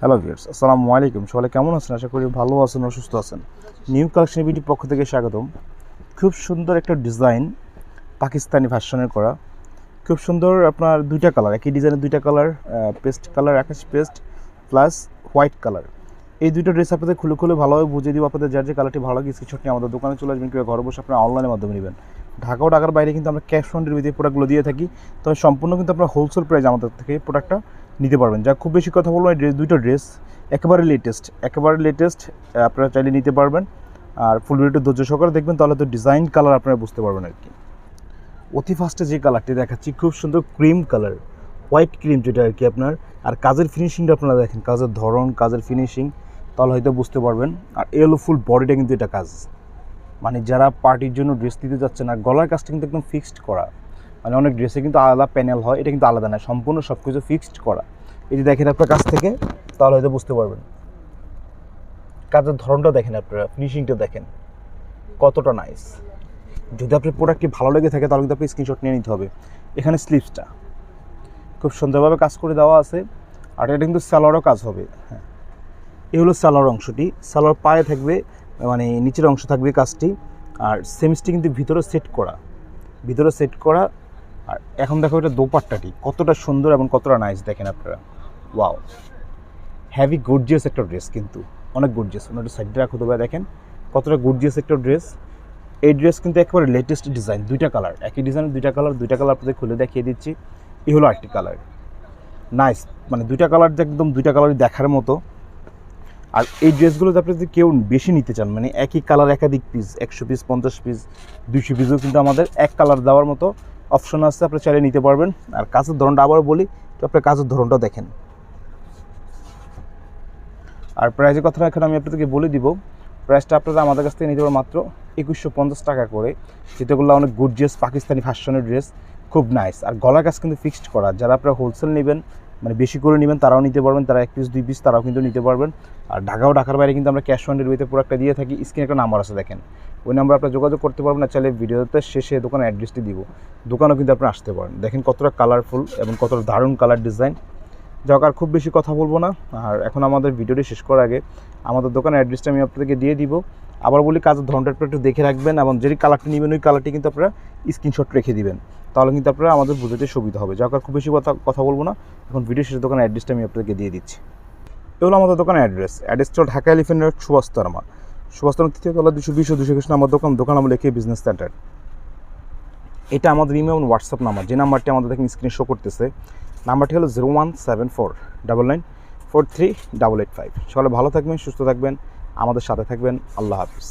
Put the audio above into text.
Hello viewers আসসালামু আলাইকুম। সবাই কেমন আছেন? আশা করি ভালো আছেন ও সুস্থ আছেন। নিউ কালেকশন বিটির পক্ষ থেকে স্বাগতম। খুব সুন্দর একটা ডিজাইন পাকিস্তানি ভার্সনের করা। খুব সুন্দর আপনার দুইটা কালার একই ডিজাইনের দুইটা কালার পেস্ট কালার আকাশ পেস্ট প্লাস হোয়াইট কালার এই দুটো ড্রেস আপনাদের খুলে খুলে ভালোভাবে বুঝিয়ে দিব। আপনাদের যার যে কালারটি ভালো লাগে স্ক্রিনশট নিয়ে আমাদের দোকানে চলে আসবেন কিংবা ঘরে বসে আপনারা অনলাইনের মাধ্যমে নেবেন। ঢাকা ও ঢাকার বাইরে কিন্তু আমরা ক্যাশ অন ডেলিভারিতে প্রোডাক্টগুলো দিয়ে থাকি। তবে সম্পূর্ণ কিন্তু আপনারা হোলসেল প্রাইস আমাদের থেকে প্রোডাক্টটা নিতে পারবেন। যা খুব বেশি কথা বলব ড্রেস দুটো ড্রেস, একেবারে লেটেস্ট একেবারে লেটেস্ট আপনারা চাইলে নিতে পারবেন। আর ফুল ভিডিওটা ধৈর্য সহকারে দেখবেন, তাহলে তো ডিজাইন কালার আপনারা বুঝতে পারবেন আর কি। অতি ফার্স্টে যে কালারটি দেখাচ্ছি, খুব সুন্দর ক্রিম কালার হোয়াইট ক্রিম যেটা আর কি আপনার। আর কাজের ফিনিশিংটা আপনারা দেখেন, কাজের ধরন, কাজের ফিনিশিং তাহলে হয়তো বুঝতে পারবেন। আর এ হলো ফুল বডিটা কিন্তু এটা কাজ। মানে যারা পার্টির জন্য ড্রেস দিতে যাচ্ছে না, গলার কাজটা কিন্তু একদম ফিক্সড করা। মানে অনেক ড্রেসে কিন্তু আলাদা প্যানেল হয়, এটা কিন্তু আলাদা না, সম্পূর্ণ সব কিছু ফিক্সড করা। এই যে দেখেন আপনার কাছ থেকে, তাহলে হয়তো বুঝতে পারবেন। কাজের ধরনটা দেখেন আপনারা ফিনিশিংটা দেখেন। কতটা নাইস যদি আপনার প্রোডাক্টটি ভালো লেগে থাকে, তাহলে কিন্তু আপনি স্ক্রিনশট নিয়ে নিতে হবে। এখানে স্লিপসটা খুব সুন্দরভাবে কাজ করে দেওয়া আছে। আর এটা কিন্তু স্যালোয়ারও কাজ হবে। হ্যাঁ। এই হলো স্যালোয়ার অংশটি। স্যালোয়ার পায়ে থাকবে মানে নিচের অংশ থাকবে কাজটি। আর সেমিসটি কিন্তু ভিতরে সেট করা। ভিতরে সেট করা আর এখন দেখো এটা দোপাট্টাটি কতটা সুন্দর এবং কতটা নাইস দেখেন আপনারা। ওয়াও হ্যাভি গর্জিয়াস একটা ড্রেস কিন্তু। অনেক গর্জিয়াস ওনার সাইডে রাখো তো দেখেন। কতটা গর্জিয়াস একটা ড্রেস এই ড্রেস কিন্তু একেবারে লেটেস্ট ডিজাইন দুইটা কালার একই ডিজাইনের দুইটা কালার দুইটা কালার আপনাদের খুলে দেখিয়ে দিচ্ছি। এই হলো আরেকটি কালার নাইস মানে দুইটা কালার একদম দুইটা কালারই দেখার মতো। আর এই ড্রেসগুলো আপনি যদি কেউ বেশি নিতে চান মানে একই কালার একাধিক পিস একশো পিস পঞ্চাশ পিস দুইশো পিসও কিন্তু আমাদের এক কালার দেওয়ার মতো অপশন আছে, আপনি চাইলে নিতে পারবেন। আর কাজের ধরনটা আবার বলি, তো আপনি কাজের ধরনটা দেখেন। আর প্রাইজের কথা এখন আমি আপনাদেরকে বলে দিব। প্রাইসটা আপনারা আমাদের কাছ থেকে নিতে পারবেন মাত্র একুশশো পঞ্চাশ টাকা করে। যেটাগুলো অনেক গুড ড্রেস পাকিস্তানি ফ্যাশনের ড্রেস খুব নাইস আর গলার কাজ কিন্তু ফিক্সড করা। যারা আপনারা হোলসেল নেবেন মানে বেশি করে নেবেন, তারাও নিতে পারবেন, তারা এক পিস দুই পিস তারাও কিন্তু নিতে পারবেন। আর ঢাকাও ঢাকার বাইরে কিন্তু আমরা ক্যাশ অন ডেলিভারিতে প্রোডাক্টটা দিয়ে থাকি। স্ক্রিনে একটা নাম্বার আছে, দেখেন। ওই নাম্বার আপনার যোগাযোগ করতে পারবেন আর চাইলে ভিডিওতে শেষে দোকানের অ্যাড্রেসটি দিব। দোকানও কিন্তু আপনি আসতে পারেন। দেখেন কতটা কালারফুল এবং কতটা দারুণ কালার ডিজাইন আর খুব বেশি কথা বলব না। আর এখন আমাদের ভিডিওটি শেষ করার আগে আমাদের দোকানের অ্যাড্রেসটা আমি আপনাদেরকে দিয়ে দিব। আবার বলি কাজের ধরনটা একটু দেখে রাখবেন এবং যেই কালারটি নেবেন, ওই কালারটি কিন্তু আপনারা স্ক্রিনশট রেখে দিবেন। তাহলে কিন্তু আপনারা আমাদের বুঝতে সুবিধা হবে। আর খুব বেশি কথা কথা বলব না। এখন ভিডিও শেষে দোকানের অ্যাড্রেসটা আমি আপনাদেরকে দিয়ে দিচ্ছি। এগুলো আমাদের দোকানের অ্যাড্রেস অ্যাড্রেসটা হলো ঢাকা এলিফেন্ট রোড সুভাষতর্মা সুভাষতর্মা তৃতীয় তলা দুশো বিশ দুশো একুশ আমার দোকান দোকান আমরা লিখে বিজনেস সেন্টার এটা আমাদের ইমেল এবং হোয়াটসঅ্যাপ নাম্বার যে নাম্বারটি আমাদের দেখেন স্ক্রিন শো করতেছে। নাম্বারটি হলো zero one seven four double nine four three double eight five. সকালে ভালো থাকবেন, সুস্থ থাকবেন। আমাদের সাথে থাকবেন। আল্লাহ হাফিজ।